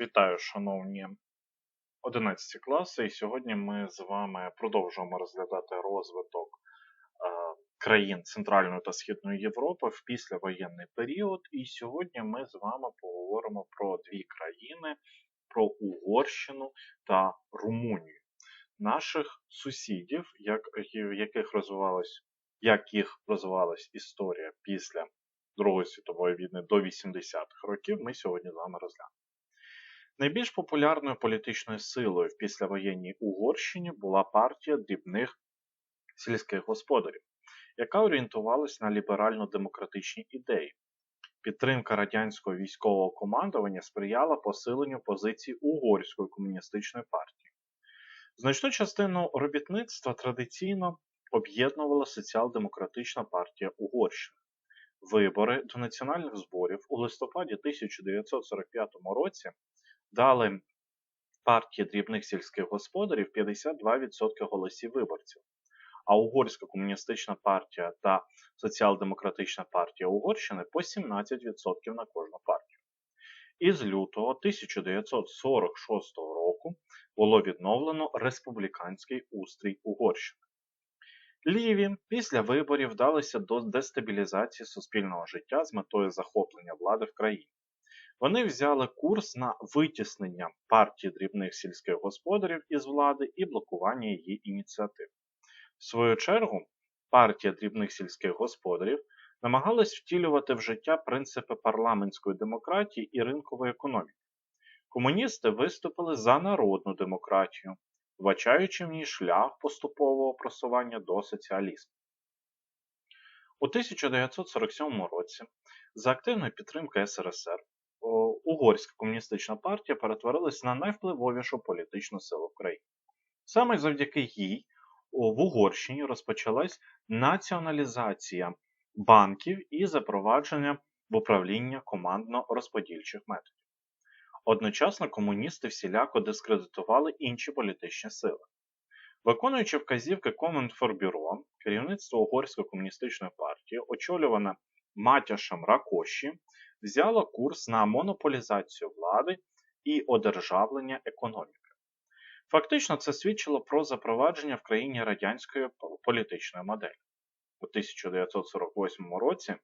Вітаю, шановні 11 класи, і сьогодні ми з вами продовжуємо розглядати розвиток е, країн Центральної та Східної Європи в післявоєнний період. І сьогодні ми з вами поговоримо про дві країни: про Угорщину та Румунію, наших сусідів, як, в яких розвивалась, як їх розвивалась історія після Другої світової війни до 80-х років, ми сьогодні з вами розглянемо. Найбільш популярною політичною силою в післявоєнній Угорщині була партія дрібних сільських господарів, яка орієнтувалась на ліберально-демократичні ідеї. Підтримка радянського військового командування сприяла посиленню позицій Угорської комуністичної партії. Значну частину робітництва традиційно об'єднувала Соціал-демократична партія Угорщини. Вибори до національних зборів у листопаді 1945 році дали партії дрібних сільських господарів 52% голосів виборців, а Угорська комуністична партія та Соціал-демократична партія Угорщини по 17% на кожну партію. Із лютого 1946 року було відновлено республіканський устрій Угорщини. Ліві після виборів вдалися до дестабілізації суспільного життя з метою захоплення влади в країні. Вони взяли курс на витіснення партії дрібних сільських господарів із влади і блокування її ініціатив. В свою чергу, партія дрібних сільських господарів намагалась втілювати в життя принципи парламентської демократії і ринкової економіки. Комуністи виступили за народну демократію, вбачаючи в ній шлях поступового просування до соціалізму. У 1947 році за активної підтримки СРСР Угорська комуністична партія перетворилась на найвпливовішу політичну силу в. Саме завдяки їй в Угорщині розпочалась націоналізація банків і запровадження в управління командно-розподільчих методів. Одночасно комуністи всіляко дискредитували інші політичні сили. Виконуючи вказівки Комінформбюро, керівництво Угорської комуністичної партії, очолюване Матяшем Ракоші, взяло курс на монополізацію влади і одержавлення економіки. Фактично, це свідчило про запровадження в країні радянської політичної моделі. У 1948 році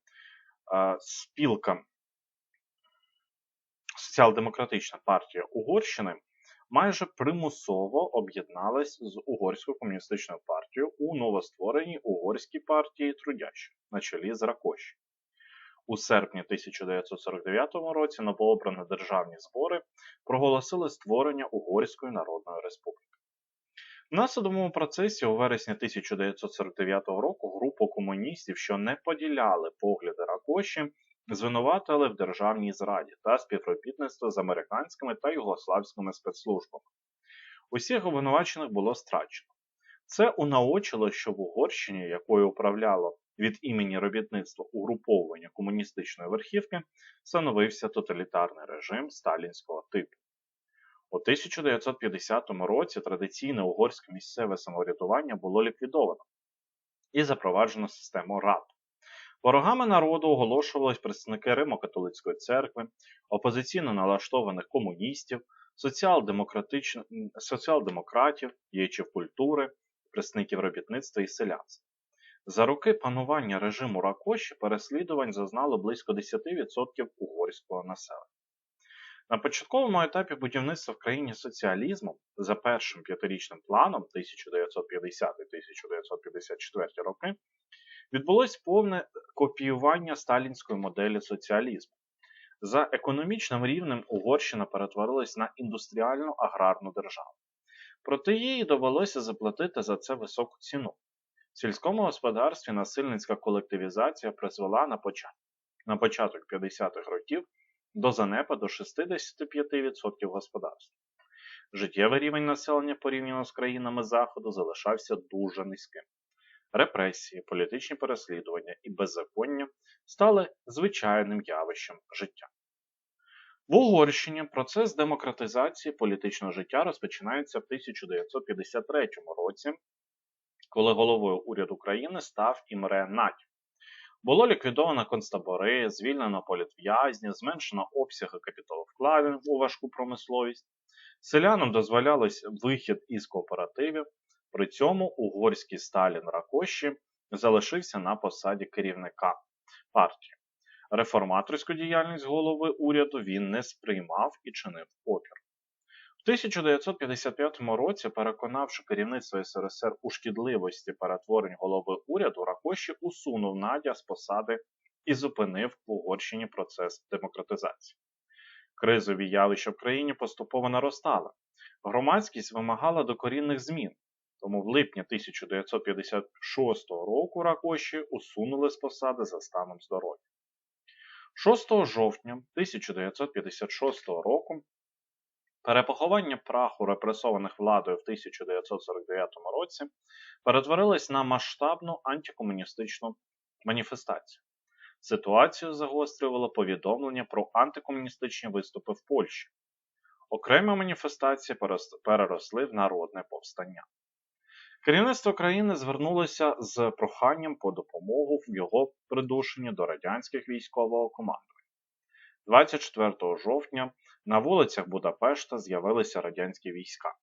спілка Соціал-демократична партія Угорщини майже примусово об'єдналась з Угорською комуністичною партією у новоствореній угорській партії трудящих на чолі з Ракоші. У серпні 1949 році на новообрані державні збори проголосили створення Угорської Народної Республіки. В насадовому процесі у вересні 1949 року групу комуністів, що не поділяли погляди Ракоші, звинуватили в державній зраді та співробітництво з американськими та югославськими спецслужбами. Усіх обвинувачених було страчено. Це унаочило, що в Угорщині, якою управляло від імені робітництва угруповування комуністичної верхівки, становився тоталітарний режим сталінського типу. У 1950 році традиційне угорське місцеве самоврядування було ліквідовано і запроваджено систему рад. Ворогами народу оголошувались представники Римо-католицької церкви, опозиційно налаштованих комуністів, соціал-демократів, діячів культури, представників робітництва і селянства. За роки панування режиму Ракоші переслідувань зазнало близько 10% угорського населення. На початковому етапі будівництва в країні соціалізму за першим п'ятирічним планом 1950-1954 роки відбулось повне копіювання сталінської моделі соціалізму. За економічним рівнем Угорщина перетворилась на індустріальну аграрну державу. Проте їй довелося заплатити за це високу ціну. В сільському господарстві насильницька колективізація призвела на початок, на початок 50-х років до занепаду 65% господарств. Життєвий рівень населення порівняно з країнами Заходу залишався дуже низьким. Репресії, політичні переслідування і беззаконня стали звичайним явищем життя. В Угорщині процес демократизації політичного життя розпочинається в 1953 році, коли головою уряду країни став Імре Надь. Було ліквідовано концтабори, звільнено політв'язнів, зменшено обсяги капіталовкладень у важку промисловість. Селянам дозволялось вихід із кооперативів, при цьому угорський Сталін Ракоші залишився на посаді керівника партії. Реформаторську діяльність голови уряду він не сприймав і чинив опір. В 1955 році, переконавши керівництво СРСР у шкідливості перетворень голови уряду, Ракоші усунув Надя з посади і зупинив в Угорщині процес демократизації. Кризові явища в країні поступово наростали. Громадськість вимагала докорінних змін, тому в липні 1956 року Ракоші усунули з посади за станом здоров'я. 6 жовтня 1956 року перепоховання праху репресованих владою в 1949 році перетворилось на масштабну антикомуністичну маніфестацію. Ситуацію загострювало повідомлення про антикомуністичні виступи в Польщі. Окремі маніфестації переросли в народне повстання. Керівництво країни звернулося з проханням по допомогу в його придушенні до радянських військового командування. 24 жовтня на вулицях Будапешта з'явилися радянські війська.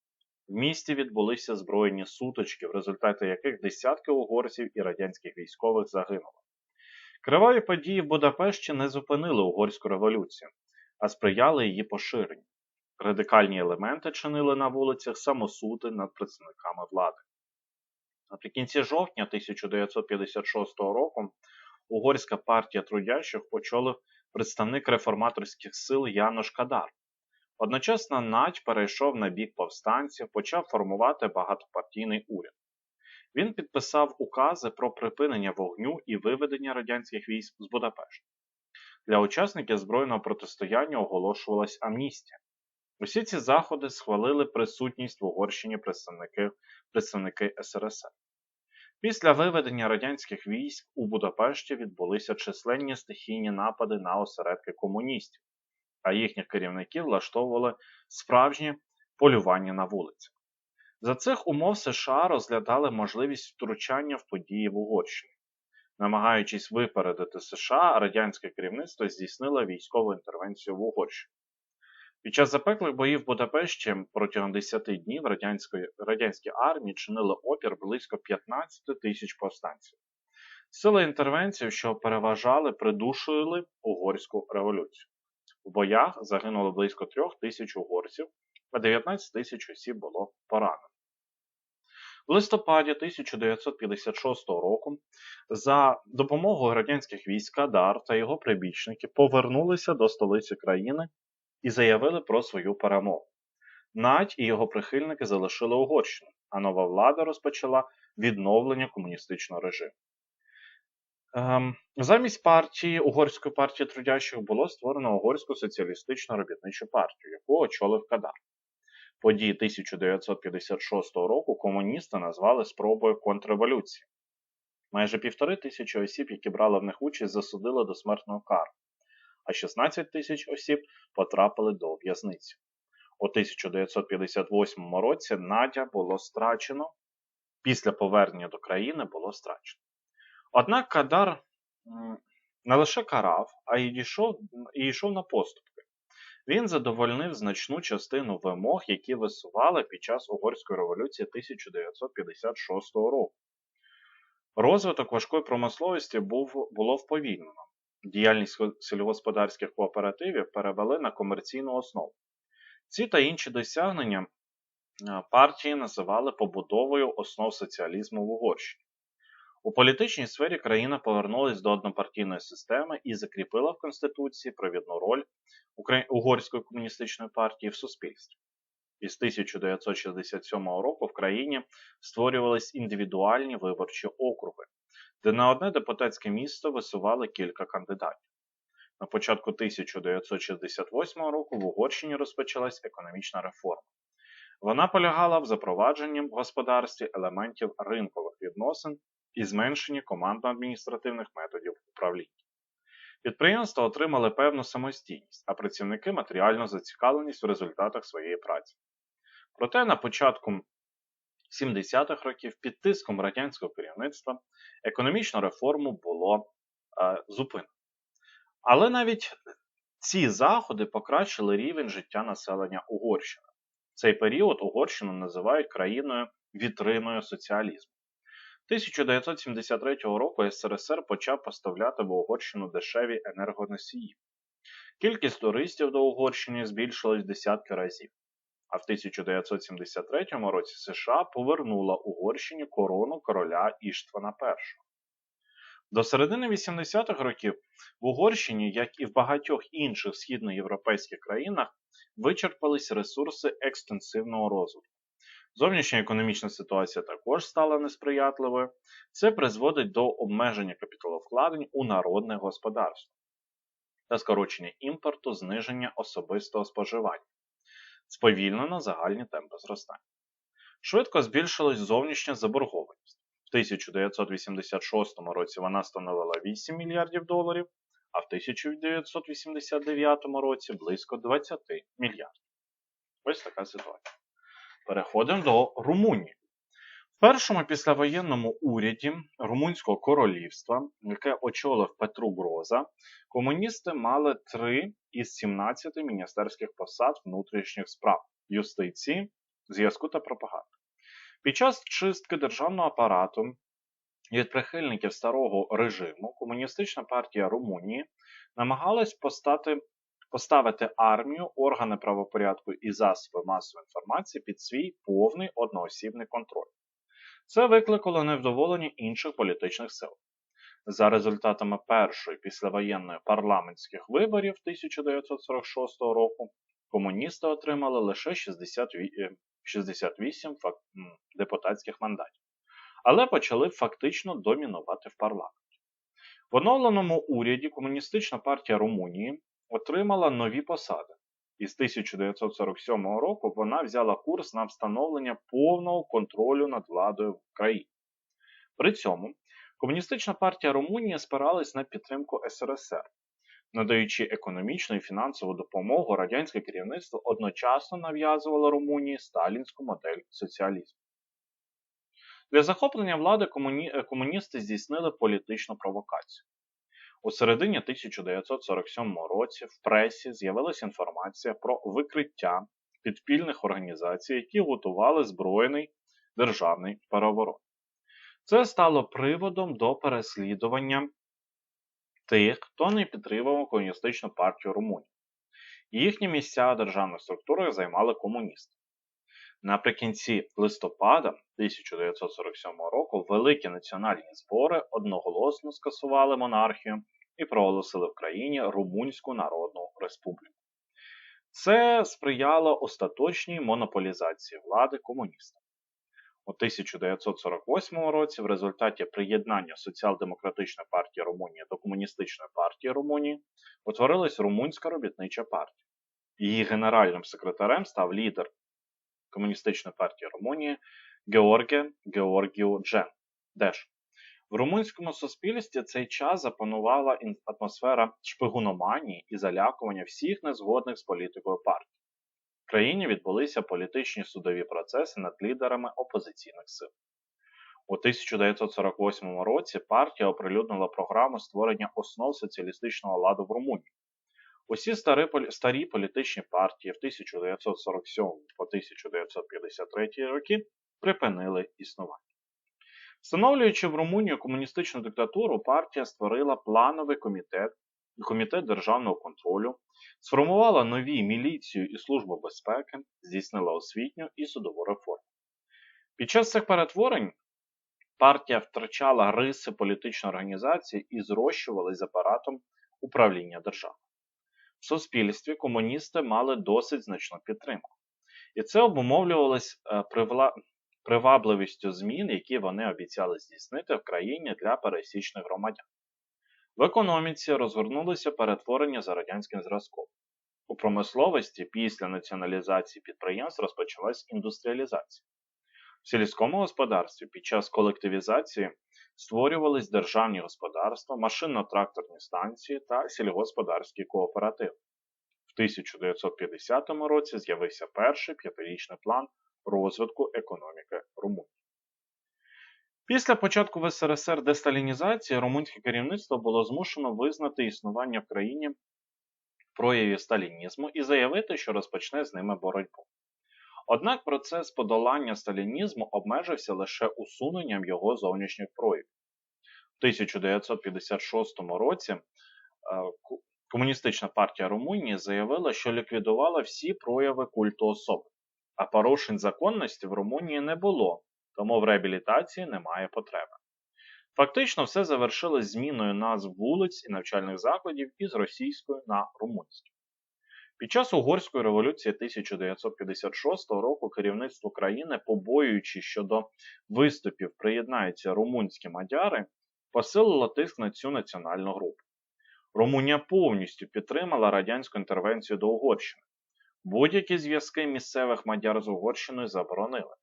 В місті відбулися збройні сутички, в результаті яких десятки угорців і радянських військових загинули. Криваві події в Будапешті не зупинили угорську революцію, а сприяли її поширенню. Радикальні елементи чинили на вулицях самосуди над представниками влади. Наприкінці жовтня 1956 року Угорська партія трудящих очолив представник реформаторських сил Янош Кадар. Одночасно Надь перейшов на бік повстанців, почав формувати багатопартійний уряд. Він підписав укази про припинення вогню і виведення радянських військ з Будапешта. Для учасників збройного протистояння оголошувалась амністія. Усі ці заходи схвалили присутність в Угорщині представники, представники СРСР. Після виведення радянських військ у Будапешті відбулися численні стихійні напади на осередки комуністів, а їхніх керівників влаштовували справжнє полювання на вулицях. За цих умов США розглядали можливість втручання в події в Угорщині. Намагаючись випередити США, радянське керівництво здійснило військову інтервенцію в Угорщині. Під час запеклих боїв в Будапешті протягом 10 днів радянські армії чинили опір близько 15 тисяч повстанців. Сили інтервенції, що переважали, придушували угорську революцію. В боях загинуло близько 3 тисяч угорців, а 19 тисяч осіб було поранено. В листопаді 1956 року за допомогою радянських військ Кадар та його прибічники повернулися до столиці країни і заявили про свою перемогу. Надь і його прихильники залишили Угорщину, а нова влада розпочала відновлення комуністичного режиму. Ем, замість партії Угорської партії трудящих було створено Угорську соціалістичну робітничу партію, яку очолив Кадар. Події 1956 року комуністи назвали спробою контрреволюції. Майже півтори тисячі осіб, які брали в них участь, засудили до смертного кару а 16 тисяч осіб потрапили до в'язниці. У 1958 році Надя було страчено, після повернення до країни було страчено. Однак Кадар не лише карав, а й йшов, і йшов на поступки. Він задовольнив значну частину вимог, які висували під час Угорської революції 1956 року. Розвиток важкої промисловості був, було вповільнено діяльність сільськогосподарських кооперативів перевели на комерційну основу. Ці та інші досягнення партії називали побудовою основ соціалізму в Угорщині. У політичній сфері країна повернулася до однопартійної системи і закріпила в Конституції провідну роль Угорської комуністичної партії в суспільстві. Із 1967 року в країні створювались індивідуальні виборчі округи, де на одне депутатське місто висували кілька кандидатів. На початку 1968 року в Угорщині розпочалась економічна реформа. Вона полягала в запровадженні в господарстві елементів ринкових відносин і зменшенні командно-адміністративних методів управління. Підприємства отримали певну самостійність, а працівники матеріальну зацікавленість в результатах своєї праці. Проте на початку 70-х років під тиском радянського керівництва економічну реформу було е, зупинено. Але навіть ці заходи покращили рівень життя населення Угорщини. В цей період Угорщину називають країною вітриною соціалізму. 1973 року СРСР почав поставляти в Угорщину дешеві енергоносії. Кількість туристів до Угорщини збільшилась десятки разів. А в 1973 році США повернула Угорщині корону короля Іштвана І. До середини 80-х років в Угорщині, як і в багатьох інших східноєвропейських країнах, вичерпались ресурси екстенсивного розвитку. Зовнішня економічна ситуація також стала несприятливою. Це призводить до обмеження капіталовкладень у народне господарство та скорочення імпорту, зниження особистого споживання, сповільнено загальні темпи зростання. Швидко збільшилась зовнішня заборгованість. В 1986 році вона становила 8 мільярдів доларів, а в 1989 році близько 20 мільярдів. Ось така ситуація. Переходимо до Румунії. Першому післявоєнному уряді Румунського королівства, яке очолив Петру Гроза, комуністи мали 3 із 17 міністерських посад внутрішніх справ, юстиції, зв'язку та пропаганди. Під час чистки державного апарату від прихильників старого режиму комуністична партія Румунії намагалась постати, поставити армію, органи правопорядку і засоби масової інформації під свій повний одноосібний контроль. Це викликало невдоволення інших політичних сил. За результатами першої післявоєнної парламентських виборів 1946 року комуністи отримали лише 68 депутатських мандатів, але почали фактично домінувати в парламенті. В оновленому уряді Комуністична партія Румунії отримала нові посади, і з 1947 року вона взяла курс на встановлення повного контролю над владою в країні. При цьому Комуністична партія Румунії спиралась на підтримку СРСР, надаючи економічну і фінансову допомогу, радянське керівництво одночасно нав'язувало Румунії сталінську модель соціалізму. Для захоплення влади комуні... комуністи здійснили політичну провокацію. У середині 1947 році в пресі з'явилася інформація про викриття підпільних організацій, які готували збройний державний переворот. Це стало приводом до переслідування тих, хто не підтримував комуністичну партію Румунії. Їхні місця в державних структурах займали комуністи. Наприкінці листопада 1947 року великі національні збори одноголосно скасували монархію і проголосили в країні Румунську Народну Республіку. Це сприяло остаточній монополізації влади комуністам. У 1948 році в результаті приєднання Соціал-демократичної партії Румунії до Комуністичної партії Румунії утворилась Румунська робітнича партія. Її генеральним секретарем став лідер Комуністичної партії Румунії Георге Георгіу Джен. Деш. В румунському суспільстві цей час запанувала атмосфера шпигуноманії і залякування всіх незгодних з політикою партії. В країні відбулися політичні судові процеси над лідерами опозиційних сил. У 1948 році партія оприлюднила програму створення основ соціалістичного ладу в Румунії. Усі старі, старі політичні партії в 1947 по 1953 роки припинили існування. Встановлюючи в Румунію комуністичну диктатуру, партія створила плановий комітет комітет державного контролю, сформувала нові міліцію і службу безпеки, здійснила освітню і судову реформу. Під час цих перетворень партія втрачала риси політичної організації і зрощувалась з апаратом управління державою. В суспільстві комуністи мали досить значну підтримку. І це обумовлювалось е, привабливістю змін, які вони обіцяли здійснити в країні для пересічних громадян. В економіці розгорнулися перетворення за радянським зразком. У промисловості після націоналізації підприємств розпочалась індустріалізація. В сільському господарстві під час колективізації створювались державні господарства, машинно-тракторні станції та сільгосподарські кооперативи. В 1950 році з'явився перший п'ятирічний план розвитку економіки Румунії. Після початку в СРСР десталінізації румунське керівництво було змушено визнати існування в країні проявів сталінізму і заявити, що розпочне з ними боротьбу. Однак процес подолання сталінізму обмежився лише усуненням його зовнішніх проявів. В 1956 році е, Комуністична партія Румунії заявила, що ліквідувала всі прояви культу особи, а порушень законності в Румунії не було, тому в реабілітації немає потреби. Фактично все завершилось зміною назв вулиць і навчальних закладів із російської на румунську. Під час Угорської революції 1956 року керівництво країни, побоюючи щодо виступів приєднаються румунські мадяри, посилило тиск на цю національну групу. Румунія повністю підтримала радянську інтервенцію до Угорщини. Будь-які зв'язки місцевих мадяр з Угорщиною заборонили.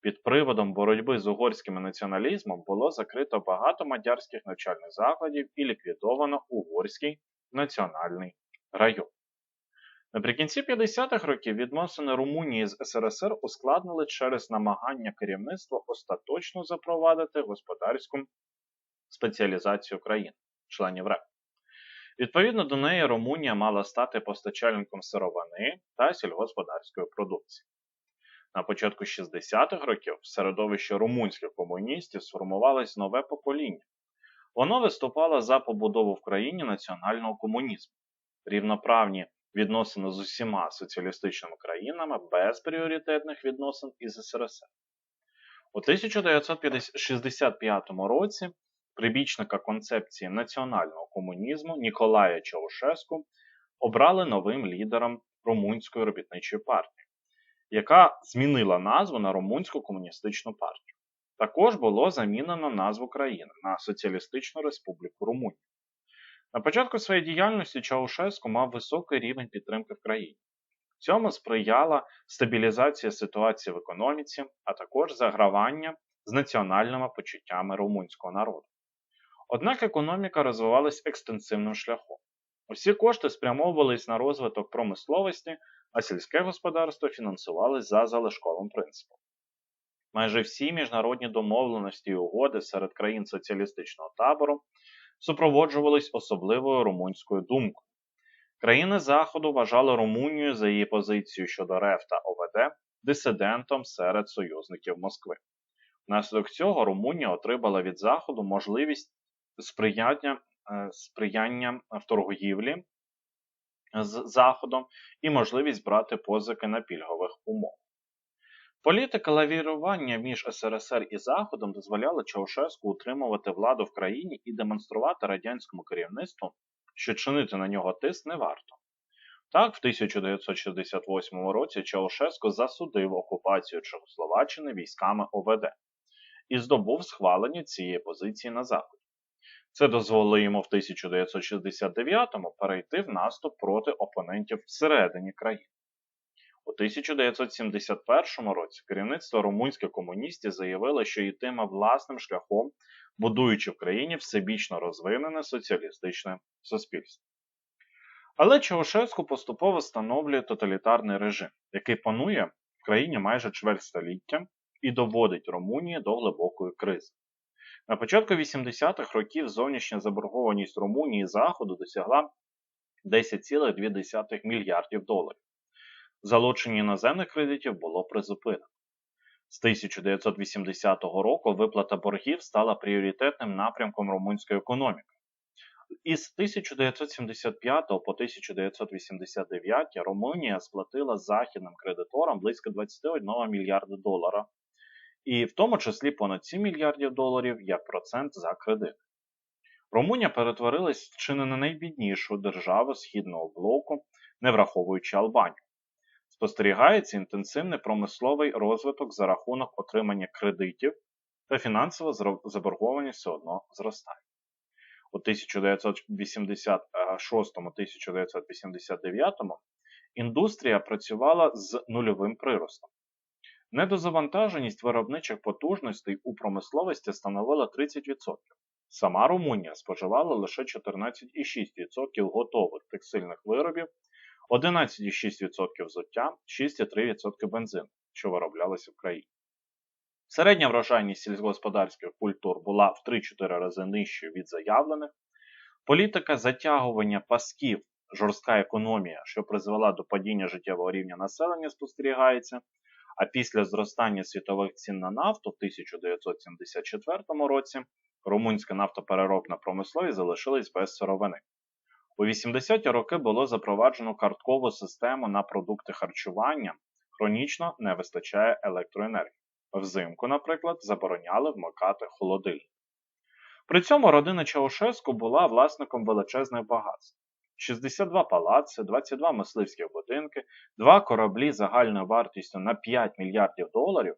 Під приводом боротьби з угорським націоналізмом було закрито багато мадярських навчальних закладів і ліквідовано Угорський національний район. Наприкінці 50-х років відносини Румунії з СРСР ускладнили через намагання керівництва остаточно запровадити господарську спеціалізацію країн, членів РЕП. Відповідно до неї, Румунія мала стати постачальником сировини та сільгосподарської продукції. На початку 60-х років в середовищі румунських комуністів сформувалось нове покоління. Воно виступало за побудову в країні національного комунізму, рівноправні відносини з усіма соціалістичними країнами без пріоритетних відносин із СРСР. У 1965 році прибічника концепції національного комунізму Ніколая Чаушеску обрали новим лідером Румунської робітничої партії, яка змінила назву на Румунську комуністичну партію. Також було замінено назву країни на Соціалістичну Республіку Румунія. На початку своєї діяльності Чаушеску мав високий рівень підтримки в країні. Цьому сприяла стабілізація ситуації в економіці, а також загравання з національними почуттями румунського народу. Однак економіка розвивалась екстенсивним шляхом. Усі кошти спрямовувались на розвиток промисловості, а сільське господарство фінансувалось за залишковим принципом. Майже всі міжнародні домовленості і угоди серед країн соціалістичного табору супроводжувались особливою румунською думкою. Країни Заходу вважали Румунію за її позицію щодо РФ та ОВД дисидентом серед союзників Москви. Внаслідок цього Румунія отримала від Заходу можливість сприяння, е, сприяння в торгівлі з Заходом і можливість брати позики на пільгових умовах. Політика лавірування між СРСР і Заходом дозволяла Чаушеску утримувати владу в країні і демонструвати радянському керівництву, що чинити на нього тиск не варто. Так, в 1968 році Чаушеско засудив окупацію Чехословаччини військами ОВД і здобув схвалення цієї позиції на Заході. Це дозволило йому в 1969-му перейти в наступ проти опонентів всередині країни. У 1971 році керівництво румунських комуністів заявило, що йтиме власним шляхом, будуючи в країні всебічно розвинене соціалістичне суспільство. Але Чаушеску поступово встановлює тоталітарний режим, який панує в країні майже чверть століття і доводить Румунію до глибокої кризи. На початку 80-х років зовнішня заборгованість Румунії Заходу досягла 10,2 мільярдів доларів. Залучення іноземних кредитів було призупинено. З 1980 року виплата боргів стала пріоритетним напрямком румунської економіки. Із 1975 по 1989 Румунія сплатила західним кредиторам близько 21 мільярда долара, і в тому числі понад 7 мільярдів доларів як процент за кредит. Румунія перетворилась чи не на найбіднішу державу східного блоку, не враховуючи Албанію. Спостерігається інтенсивний промисловий розвиток за рахунок отримання кредитів, та фінансова заборгованість все одно зростає. У 1986-1989 індустрія працювала з нульовим приростом. Недозавантаженість виробничих потужностей у промисловості становила 30%. Сама Румунія споживала лише 14,6% готових текстильних виробів 11,6% взуття, 6,3% бензину, що вироблялося в країні. Середня врожайність сільськогосподарських культур була в 3-4 рази нижчою від заявлених. Політика затягування пасків, жорстка економія, що призвела до падіння життєвого рівня населення, спостерігається. А після зростання світових цін на нафту в 1974 році румунська нафтопереробна промисловість залишилась без сировини. У 80-ті роки було запроваджено карткову систему на продукти харчування, хронічно не вистачає електроенергії. Взимку, наприклад, забороняли вмикати холодильник. При цьому родина Чаушеску була власником величезних багатств. 62 палаци, 22 мисливських будинки, 2 кораблі загальною вартістю на 5 мільярдів доларів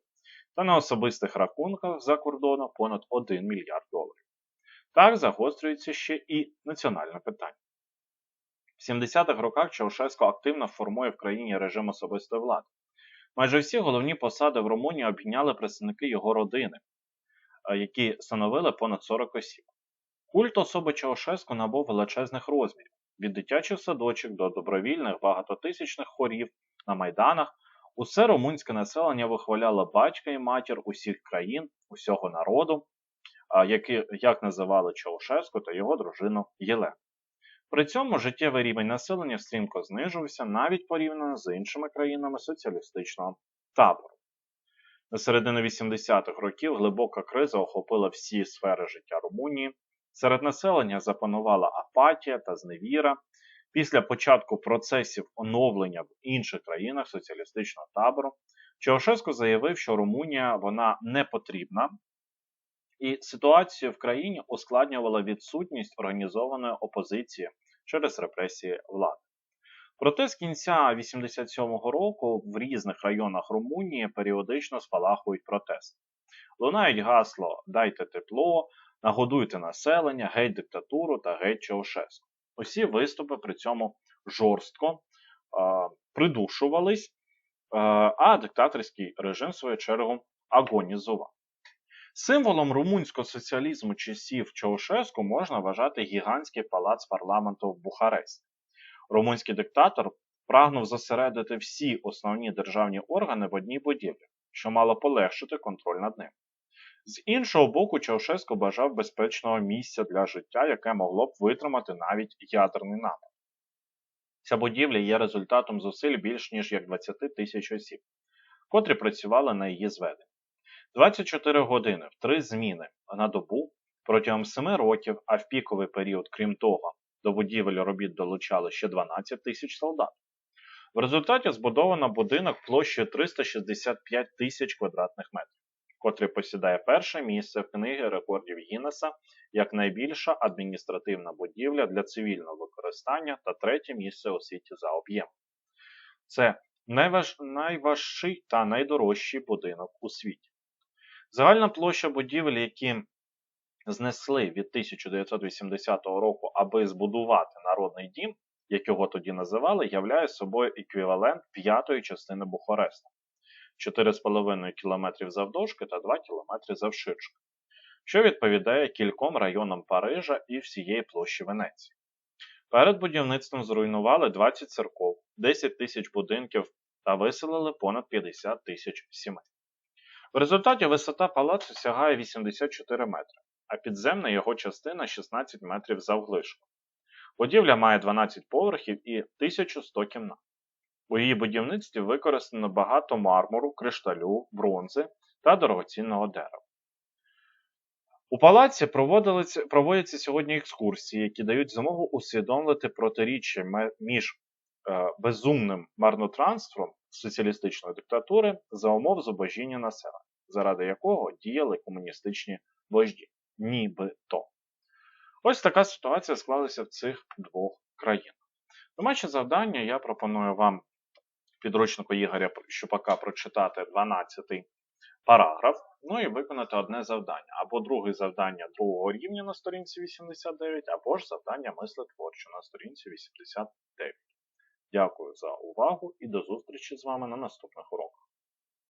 та на особистих рахунках за кордоном понад 1 мільярд доларів. Так загострюється ще і національне питання. В 70-х роках Чаушеско активно формує в країні режим особистої влади. Майже всі головні посади в Румунії обійняли представники його родини, які становили понад 40 осіб. Культ особи Чаушеску набув величезних розмірів від дитячих садочок до добровільних багатотисячних хорів на майданах. Усе румунське населення вихваляло батька і матір усіх країн, усього народу, які, як називали Чаушеску та його дружину Єлен. При цьому життєвий рівень населення стрімко знижувався навіть порівняно з іншими країнами соціалістичного табору. На середину 80-х років глибока криза охопила всі сфери життя Румунії. Серед населення запанувала апатія та зневіра. Після початку процесів оновлення в інших країнах соціалістичного табору Чаушеско заявив, що Румунія вона не потрібна, і ситуацію в країні ускладнювала відсутність організованої опозиції через репресії влади. Проте з кінця 87-го року в різних районах Румунії періодично спалахують протести. Лунають гасло Дайте тепло, нагодуйте населення, геть диктатуру та геть Чаушеску. Усі виступи при цьому жорстко е, придушувались, е, а диктаторський режим, в свою чергу, агонізував. Символом румунського соціалізму часів Чаушеску можна вважати гігантський палац парламенту в Бухаресті. Румунський диктатор прагнув зосередити всі основні державні органи в одній будівлі, що мало полегшити контроль над ним. З іншого боку, Чаушеско бажав безпечного місця для життя, яке могло б витримати навіть ядерний напад. Ця будівля є результатом зусиль більш ніж як 20 тисяч осіб, котрі працювали на її зведенні. 24 години в три зміни на добу протягом 7 років, а в піковий період, крім того, до будівель робіт долучали ще 12 тисяч солдат. В результаті збудовано будинок площею 365 тисяч квадратних метрів, котрий посідає перше місце в книги рекордів Гіннеса як найбільша адміністративна будівля для цивільного використання та третє місце у світі за об'ємом. Це найваж... найважчий та найдорожчий будинок у світі. Загальна площа будівель, які знесли від 1980 року, аби збудувати народний дім, як його тоді називали, являє собою еквівалент п'ятої частини Бухареста 4,5 км завдовжки та 2 км завширшки, що відповідає кільком районам Парижа і всієї площі Венеції. Перед будівництвом зруйнували 20 церков, 10 тисяч будинків та виселили понад 50 тисяч сімей. В результаті висота палацу сягає 84 метри, а підземна його частина 16 метрів завглишку. Будівля має 12 поверхів і 1100 кімнат. У її будівництві використано багато мармуру, кришталю, бронзи та дорогоцінного дерева. У палаці проводяться сьогодні екскурсії, які дають змогу усвідомити протиріччя між е, безумним марнотранством соціалістичної диктатури за умов зубожіння населення, заради якого діяли комуністичні вожді. Нібито. Ось така ситуація склалася в цих двох країнах. Домашнє завдання я пропоную вам підручнику Ігоря Щупака прочитати 12-й параграф, ну і виконати одне завдання. Або друге завдання другого рівня на сторінці 89, або ж завдання мислетворче на сторінці 89. Дякую за увагу і до зустрічі з вами на наступних уроках.